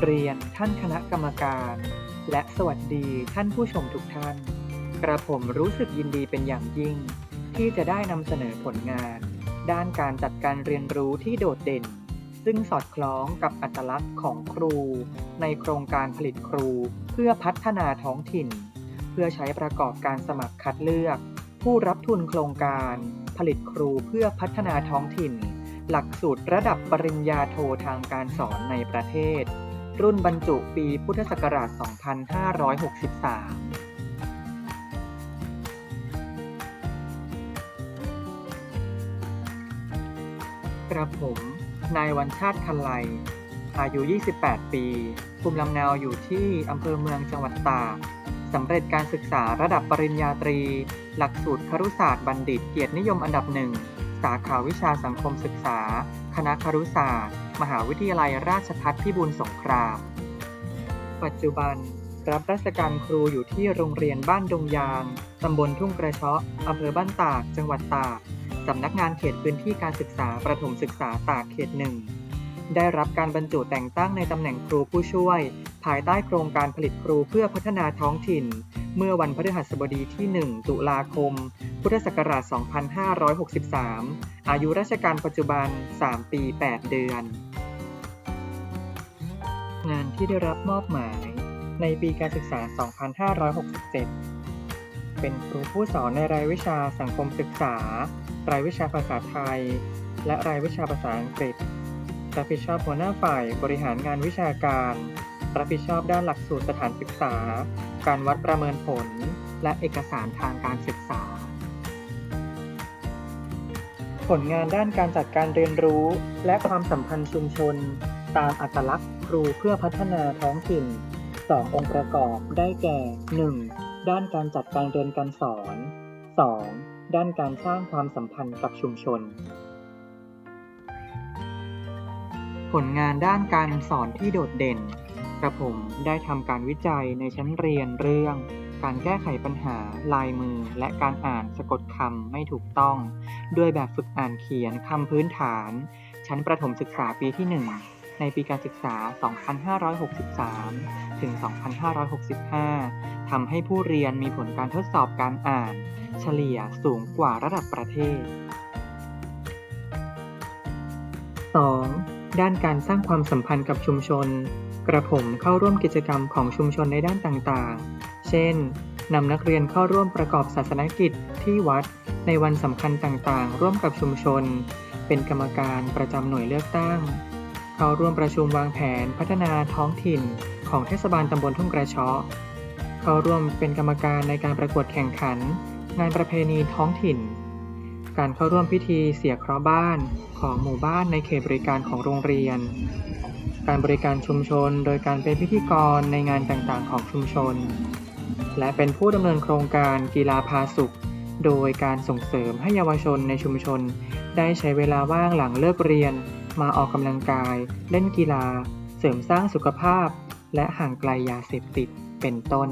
เรียนท่านคณะกรรมการ และสวัสดีท่านผู้ชมทุกท่าน กระผมรู้สึกยินดีเป็นอย่างยิ่ง ที่จะได้นำเสนอผลงาน ด้านการจัดการเรียนรู้ที่โดดเด่น ซึ่งสอดคล้องกับอัตลักษณ์ของครู ในโครงการผลิตครูเพื่อพัฒนาท้องถิ่น เพื่อใช้ประกอบการสมัครคัดเลือก ผู้รับทุนโครงการ ผลิตครูเพื่อพัฒนาท้องถิ่นหลักสูตรระดับปริญญาโททางการสอนในประเทศ รุ่นบรรจุปีพุทธศักราช 2563กระผม นายวันชาติคันไล อายุ 28 ปี ภูมิลำเนาอยู่ที่อำเภอเมืองจังหวัดตาก สำเร็จการศึกษาระดับปริญญาตรี หลักสูตรครุศาสตร์บัณฑิตเกียรตินิยมอันดับหนึ่ง สาขาวิชาสังคมศึกษา คณะครุศาสตร์ มหาวิทยาลัยราชภัฏพิบูลสงคราม ปัจจุบัน รับราชการครูอยู่ที่โรงเรียนบ้านดงยาง ตำบลทุ่งกระเชาะอำเภอบ้านตาก จังหวัดตาก สำนักงานเขตพื้นที่การศึกษาประถมศึกษาตากเขตหนึ่ง ได้รับการบรรจุแต่งตั้งในตำแหน่งครูผู้ช่วย ภายใต้โครงการผลิตครูเพื่อพัฒนาท้องถิ่น เมื่อวันพฤหัสบดีที่ 1 ตุลาคม พุทธศักราช 2563 อายุราชการปัจจุบัน 3 ปี 8 เดือน งานที่ได้รับมอบหมาย ในปีการศึกษา 2567 เป็นครูผู้สอนในรายวิชาสังคมศึกษา รายวิชาภาษาไทย และรายวิชาภาษาอังกฤษ รับผิดชอบหัวหน้าฝ่ายบริหารงานวิชาการ รับผิดชอบด้านหลักสูตรสถานศึกษา การวัดประเมินผล และเอกสารทางการศึกษา ผลงานด้านการจัดการเรียนรู้ และความสัมพันธ์ชุมชน ตามอัตลักษณ์ครูเพื่อพัฒนาท้องถิ่น 2 องค์ประกอบได้แก่ 1. ด้านการจัดการเรียนการสอน 2. ด้านการสร้างความสัมพันธ์กับชุมชน ผลงานด้านการสอนที่โดดเด่น กระผมได้ทำการวิจัยในชั้นเรียนเรื่อง การแก้ไขปัญหาลายมือและการอ่านสะกดคำไม่ถูกต้อง ด้วยแบบฝึกอ่านเขียนคำพื้นฐาน ชั้นประถมศึกษาปีที่ 1 ในปีการศึกษา 2563 ถึง 2565 ทำให้ผู้เรียนมีผลการทดสอบการอ่าน เฉลี่ยสูงกว่าระดับประเทศ 2. ด้านการสร้างความสัมพันธ์กับชุมชน กระผมเข้าร่วมกิจกรรมของชุมชนในด้านต่างๆ เช่นนำนักเรียนเข้าร่วมประกอบศาสนกิจที่วัด ในวันสำคัญต่างๆ ร่วมกับชุมชน เป็นกรรมการประจำหน่วยเลือกตั้ง เข้าร่วมประชุมวางแผนพัฒนาท้องถิ่น ของเทศบาลตำบลทุ่งกระเชาะเข้าร่วมเป็นกรรมการในการประกวดแข่งขัน งานประเพณีท้องถิ่น การเข้าร่วมพิธีเสียเคราะห์บ้านของหมู่บ้านในเขตบริการของโรงเรียน การบริการชุมชนโดยการเป็นพิธีกรในงานต่างๆ ของชุมชน และเป็นผู้ดำเนินโครงการกีฬาพาสุข โดยการส่งเสริมให้เยาวชนในชุมชน ได้ใช้เวลาว่างหลังเลิกเรียน มาออกกำลังกาย เล่นกีฬา เสริมสร้างสุขภาพ และห่างไกลยาเสพติดเป็นต้น